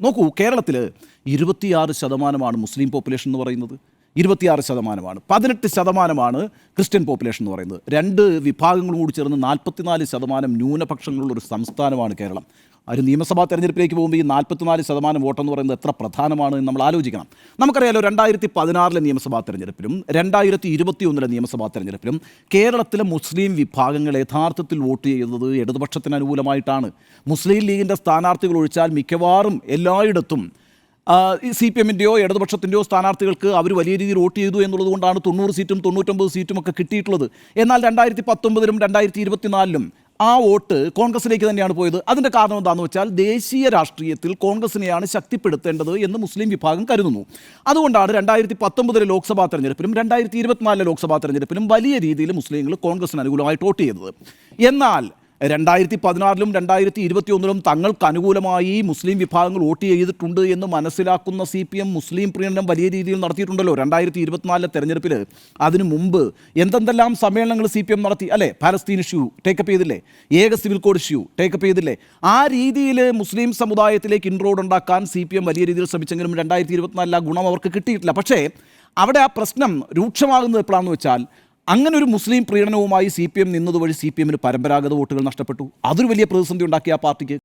നോക്കൂ കേരളത്തിൽ ഇരുപത്തിയാറ് ശതമാനമാണ് മുസ്ലിം പോപ്പുലേഷൻ എന്ന് പറയുന്നത്. ഇരുപത്തിയാറ് ശതമാനമാണ്. പതിനെട്ട് ശതമാനമാണ് ക്രിസ്ത്യൻ പോപ്പുലേഷൻ എന്ന് പറയുന്നത്. രണ്ട് വിഭാഗങ്ങളും കൂടി ചേർന്ന് നാൽപ്പത്തിനാല് ശതമാനം ന്യൂനപക്ഷങ്ങളുള്ള ഒരു സംസ്ഥാനമാണ് കേരളം. ഒരു നിയമസഭാ തെരഞ്ഞെടുപ്പിലേക്ക് പോകുമ്പോൾ ഈ നാൽപ്പത്തിനാല് ശതമാനം വോട്ടെന്ന് പറയുന്നത് എത്ര പ്രധാനമാണ് എന്ന് നമ്മൾ ആലോചിക്കണം. നമുക്കറിയാലോ രണ്ടായിരത്തി പതിനാറിലെ നിയമസഭാ തെരഞ്ഞെടുപ്പിലും രണ്ടായിരത്തി ഇരുപത്തി ഒന്നിലെ നിയമസഭാ തെരഞ്ഞെടുപ്പിലും കേരളത്തിലെ മുസ്ലിം വിഭാഗങ്ങൾ യഥാർത്ഥത്തിൽ വോട്ട് ചെയ്യുന്നത് ഇടതുപക്ഷത്തിന് അനുകൂലമായിട്ടാണ്. മുസ്ലിം ലീഗിന്റെ സ്ഥാനാർത്ഥികൾ ഒഴിച്ചാൽ മിക്കവാറും എല്ലായിടത്തും സി പി എമ്മിന്റെയോ ഇടതുപക്ഷത്തിന്റെയോ സ്ഥാനാർത്ഥികൾക്ക് അവർ വലിയ രീതിയിൽ വോട്ട് ചെയ്തു എന്നുള്ളത് കൊണ്ടാണ് തൊണ്ണൂറ് സീറ്റും തൊണ്ണൂറ്റൊമ്പത് സീറ്റും ഒക്കെ കിട്ടിയിട്ടുള്ളത്. എന്നാൽ രണ്ടായിരത്തി പത്തൊമ്പതിലും രണ്ടായിരത്തി ഇരുപത്തിനാലിലും ആ വോട്ട് കോൺഗ്രസിലേക്ക് തന്നെയാണ് പോയത്. അതിന്റെ കാരണം എന്താണെന്ന് വെച്ചാൽ ദേശീയ രാഷ്ട്രീയത്തിൽ കോൺഗ്രസിനെയാണ് ശക്തിപ്പെടുത്തേണ്ടത് എന്ന് മുസ്ലിം വിഭാഗം കരുതുന്നു. അതുകൊണ്ടാണ് രണ്ടായിരത്തി പത്തൊമ്പതിലെ ലോക്സഭാ തെരഞ്ഞെടുപ്പിലും രണ്ടായിരത്തി ഇരുപത്തിനാലിലെ ലോക്സഭാ തെരഞ്ഞെടുപ്പിലും വലിയ രീതിയിൽ മുസ്ലിങ്ങൾ കോൺഗ്രസിന് അനുകൂലമായിട്ട് വോട്ട് ചെയ്തത്. എന്നാൽ രണ്ടായിരത്തി പതിനാറിലും രണ്ടായിരത്തി ഇരുപത്തി ഒന്നിലും തങ്ങൾക്ക് അനുകൂലമായി മുസ്ലിം വിഭാഗങ്ങൾ വോട്ട് ചെയ്തിട്ടുണ്ട് എന്ന് മനസ്സിലാക്കുന്ന സി പി എം മുസ്ലിം പ്രീണനം വലിയ രീതിയിൽ നടത്തിയിട്ടുണ്ടല്ലോ. രണ്ടായിരത്തി ഇരുപത്തിനാലിലെ തെരഞ്ഞെടുപ്പിൽ അതിനു മുമ്പ് എന്തെന്തെല്ലാം സമ്മേളനങ്ങൾ സി പി എം നടത്തി? അല്ലേ? പാലസ്തീൻ ഇഷ്യൂ ടേക്കപ്പ് ചെയ്തില്ലേ? ഏക സിവിൽ കോഡ് ഇഷ്യൂ ടേക്കപ്പ് ചെയ്തില്ലേ? ആ രീതിയിൽ മുസ്ലിം സമുദായത്തിലേക്ക് ഇൻറോഡ് ഉണ്ടാക്കാൻ സി പി എം വലിയ രീതിയിൽ ശ്രമിച്ചെങ്കിലും രണ്ടായിരത്തി ഇരുപത്തിനാലിലെ ആ ഗുണം അവർക്ക് കിട്ടിയിട്ടില്ല. പക്ഷേ അവിടെ ആ പ്രശ്നം രൂക്ഷമാകുന്നത് എപ്പോഴാണെന്ന് വെച്ചാൽ അങ്ങനെ ഒരു മുസ്ലിം പ്രീണനവുമായി സി പി എം നിന്നതുവഴി സി പി എമ്മിന് പരമ്പരാഗത വോട്ടുകൾ നഷ്ടപ്പെട്ടു. അതൊരു വലിയ പ്രതിസന്ധി ഉണ്ടാക്കിയ ആ പാർട്ടിക്ക്.